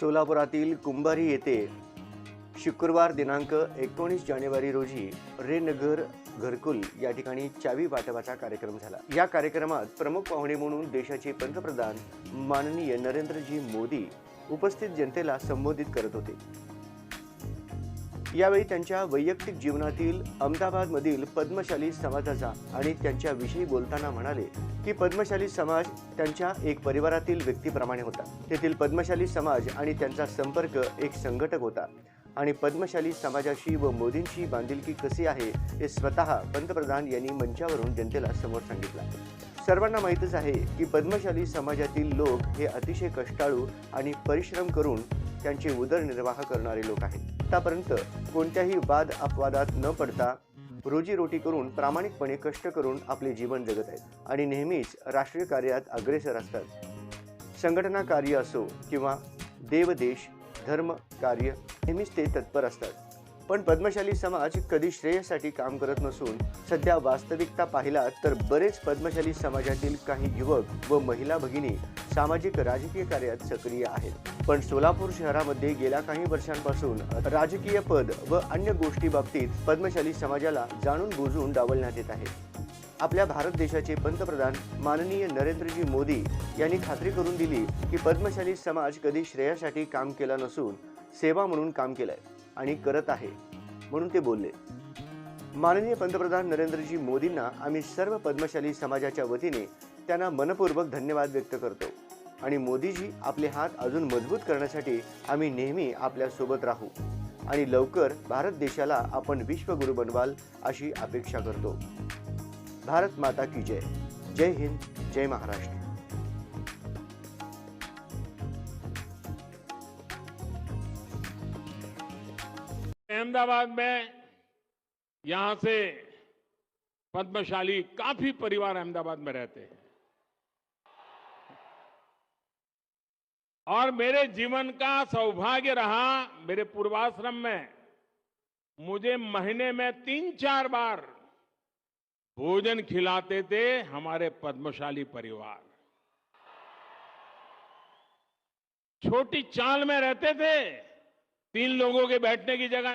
सोलापुरातील कुंभारी येथे शुक्रवार दिनांक एकोणीस जानेवारी रोजी रेनगर घरकुल या ठिकाणी चावी वाटपाचा कार्यक्रम झाला. या कार्यक्रमात प्रमुख पाहुणे म्हणून देशाचे पंतप्रधान माननीय नरेंद्रजी मोदी उपस्थित जनतेला संबोधित करत होते. यावेळी त्यांच्या वैयक्तिक जीवनातील अहमदाबादमधील पद्मशाली समाजाचा आणि त्यांच्याविषयी बोलताना म्हणाले की पद्मशाली समाज त्यांच्या एक परिवारातील व्यक्तीप्रमाणे होता. तेथील पद्मशाली समाज आणि त्यांचा संपर्क एक संघटक होता. आणि पद्मशाली समाजाशी व मोदींची बांधिलकी कशी आहे हे स्वतः पंतप्रधान यांनी मंचावरून जनतेला समोर सांगितलं. सर्वांना माहीतच आहे की पद्मशाली समाजातील लोक हे अतिशय कष्टाळू आणि परिश्रम करून त्यांचे उदरनिर्वाह करणारे लोक आहेत. आत्तापर्यंत कोणत्याही वाद अपवादात न पडता रोजीरोटी करून प्रामाणिकपणे कष्ट करून आपले जीवन जगत आहेत आणि नेहमीच राष्ट्रीय कार्यात अग्रेसर असतात. संघटना कार्य असो किंवा देवदेश धर्म कार्य नेहमीच ते तत्पर असतात. पण पद्मशाली समाज कधी श्रेयसाठी काम करत नसून सध्या वास्तविकता पाहिला तर बरेच पद्मशाली समाजातील काही युवक व महिला भगिनी सामाजिक राजकीय कार्यात सक्रिय आहेत. पण सोलापूर शहरामध्ये गेल्या काही वर्षांपासून राजकीय पद व अन्य गोष्टी बाबतीत पद्मशाली समाजाला जाणून बुजून डावलण्यात येत आहे. आपल्या भारत देशाचे पंतप्रधान माननीय नरेंद्रजी मोदी यांनी खात्री करून दिली की पद्मशाली समाज कधी श्रेयासाठी काम केला नसून सेवा म्हणून काम केलंय. आणि करत आहे म्हणून ते बोलले. माननीय पंतप्रधान नरेंद्रजी मोदींना आम्ही सर्व पद्मशाली समाजाच्या वतीने त्यांना मनपूर्वक धन्यवाद व्यक्त करतो आणि मोदीजी आपले हात अजून मजबूत करण्यासाठी आम्ही नेहमी आपल्यासोबत राहू आणि लवकर भारत देशाला आपण विश्वगुरू बनवाल अशी अपेक्षा करतो. भारत माता की जय. जय हिंद. जय महाराष्ट्र. अहमदाबाद में यहाँ से पद्मशाली काफ़ी परिवार अहमदाबाद में रहते हैं। और मेरे जीवन का सौभाग्य रहा मेरे पूर्वाश्रम में। मुझे महीने में तीन चार बार भोजन खिलाते थे हमारे पद्मशाली परिवार। छोटी चाल में रहते थे, तीन लोगों के बैठने की जगह